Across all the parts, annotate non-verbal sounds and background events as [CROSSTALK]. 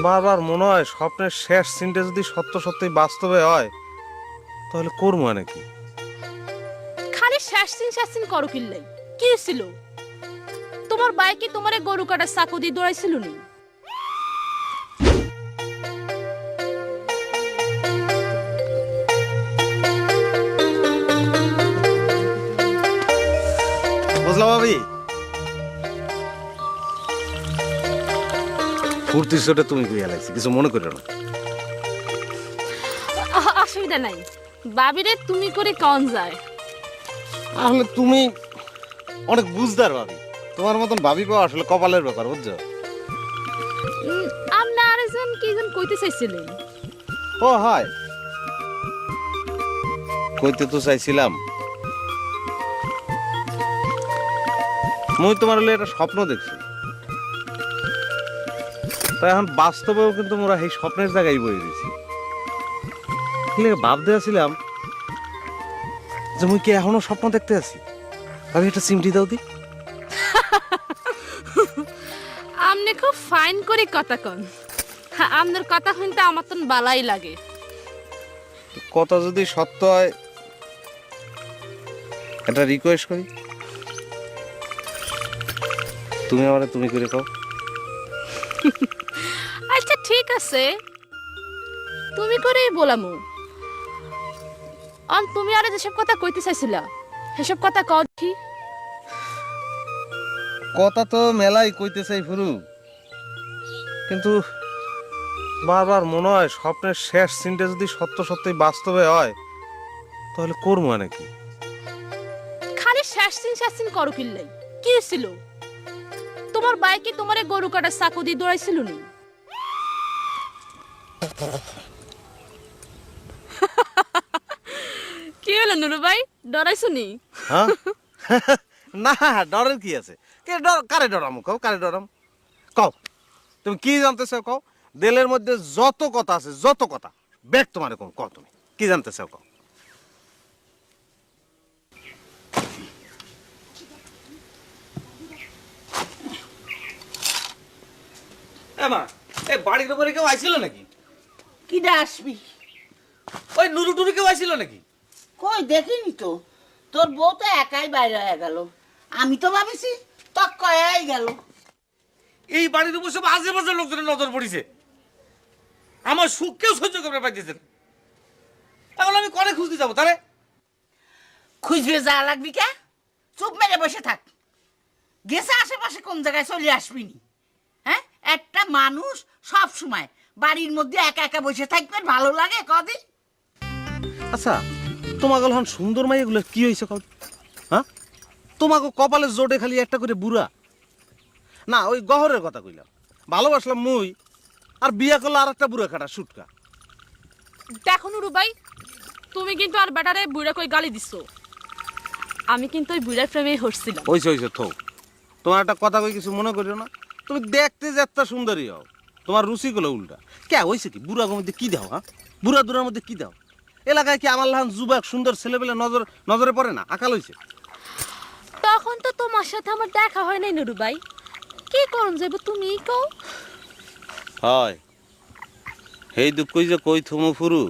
বারবার মনে হয় স্বপ্নের শেষ সিনটা যদি সত্য সত্যি বাস্তবে হয়, তাহলে করব নাকি খালি শেষ সিন শেষ সিন করো কিল্লাই। কি ছিল? তোমার বাইকে তোমারে গরু কাটার চাকু দিয়ে দৌড়াইছিল নি? ফুর্তি সেটা তুমি কইয়া লাগছি কিছু মনে করো না। অসুবিধা নাই। বাবিরে তুমি করে কন যায়। আসলে তুমি অনেক বুঝদার ভাবি তোমার মতন ভাবি পাওয়া আসলে কপালের ব্যাপার বুঝছ? আপনি আরেকজন কি যেন কইতে চাইছিলেন? ও হয়। কইতে তো চাইছিলাম। মুই তোমার হলে একটা স্বপ্ন দেখছি। তো এখন বাস্তবেও কিন্তু মোরা সেই স্বপ্নের জায়গায় বয়ে দিছি ভাবতে আছিলাম যে মুই কি এখনও স্বপ্ন দেখতে আছি? আমি একটা চিমটি দাও দি। [LAUGHS] আপনি খুব ফাইন করে কথা কন। হ্যাঁ, আপনার কথা শুনতে আমার তো বালাই লাগে। কথা যদি সত্য হয় একটা রিকোয়েস্ট করি। তুমি আমারে তুমি করে কও [LAUGHS] আচ্ছা ঠিক আছে। তুমি করেই বলামু। আম তুমি আরে যেসব কথা কইতে চাইছিলা সেসব কথা কও কি কথা তো মেলাই কইতে চাই ফুরু। কিন্তু বারবার মনে হয় স্বপ্নের শেষ সিনটা যদি সত্য সত্যই বাস্তবে হয় তাহলে করব নাকি খালি শ্বাসিন শ্বাসিন করো কিল্লাই। কি ছিল তোমার বাইকে তোমারে গরু কাটার চাকু দিয়ে দৌড়াইছিল নি? [LAUGHS] কি হলো নুরু ভাই? ডরাইছো নি? হ্যাঁ? [LAUGHS] না ডরের কি আছে? কে ডর কারে ডরাম? কও কারে ডরাম? কও তুমি কি জানতে চাও কও? দিলের মধ্যে যত কথা আছে যত কথা ব্যাগ তোমার কও কও তুমি কি জানতে চাও কও এমা এই বাড়ির উপরে কেউ আইছিল নাকি? কিডা আসবি? ওই নুরু টুরু কেউ আইছিল নাকি? কই দেখিনি তো। তোর বউ তো একাই বাইরে হয়ে গেল। আমি তো ভাবিছি তক কয়াই গেল। এই বাড়ির উপর সব আশেপাশের লোকজনের নজর পড়িছে। আমার সুখ কেউ সহ্য করতে পারতেছে না। এখন আমি করে খুঁজতে যাব? তাহলে? খুঁজবে যা লাগবি কে? চুপ মেরে বসে থাক। গেছে আশেপাশে কোন জায়গায় চলে আসবি নি হ্যাঁ? একটা মানুষ সব সময় বাড়ির মধ্যে একা একা বসে থাকবে ভালো লাগে? কদিন? আচ্ছা তোমাকে হন সুন্দর মাই এগুলো কি হয়েছে কও? হ্যাঁ? তোমাকে কপালে জোটে খালি একটা করে বুড়া। না ওই গহরের কথা কইলাম। ভালোবাসলাম মুই আর বিয়া করলে আর একটা বুড়া কাটা সুটকা। দেখো নুরু ভাই তুমি কিন্তু আর বেটারে বুড়া কই গালি দিছো। আমি কিন্তু ওই বুড়ার প্রেমেই হরছিলাম। হইছে হইছে থৌ। তোমার একটা কথা কই কিছু মনে করিও না? তুমি দেখতে যে একটা সুন্দরী হও। তোমার রুচি গুলো উল্টা। কে হইছে কি? বুড়া মধ্যে কি দাও হ্যাঁ? বুড়া দুরার মধ্যে কি দাও? এলাকায় কি আমার লাহান যুবক সুন্দর ছেলেবেলে নজর নজরে পড়ে না? আকাল হইছে? তখন তো তোমার সাথে আমার দেখা হয় নাই নুরু ভাই। কি করুন যাইব তুমি কও? হয়। হেই দুঃখ যে কই থমু ফুরু?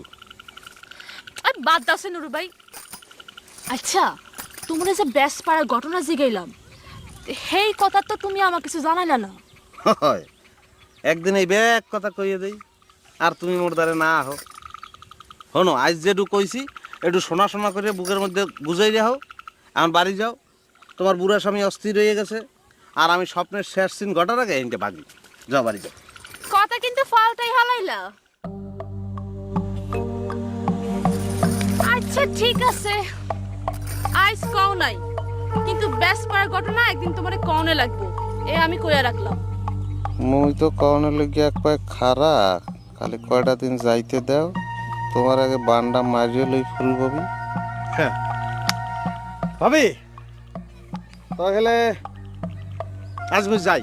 আর বাদ দাও নুরু ভাই। আচ্ছা তোমরা যে ব্যাস পাড়ার ঘটনা জিগাইলাম সেই কথা তো তুমি আমার কিছু জানাইলা না। হয়। একদিন এই ব্যাগ কথা কইয়ে দেই, আর তুমি মোর দ্বারে না আহো। হনো আজ যেটু কইছি, একটু শোনা শোনা করে বুকের মধ্যে বুঝাই রাখো আমার বাড়ি যাও। তোমার বুড়া স্বামী অস্থির হয়ে গেছে, আর আমি স্বপ্নের শেষ সিন ঘটার আগে এনকে ভাগি। যাও বাড়ি যাও। কথা কিন্তু ফালটাই হালাইলা। আচ্ছা ঠিক আছে। আইস কও নাই, কিন্তু ব্যাস পাড়ার ঘটনা একদিন তোমার কনে লাগবো। এ আমি কইয়া রাখলাম। মুই তো কওনে লগে এক পায়ে খারা খালি কয়টা দিন যাইতে দাও, তোমার আগে বান্ডা মারিয়ে লই ফুলকবি হ্যাঁ। ভাবি, তাহলে আজ মুই যাই।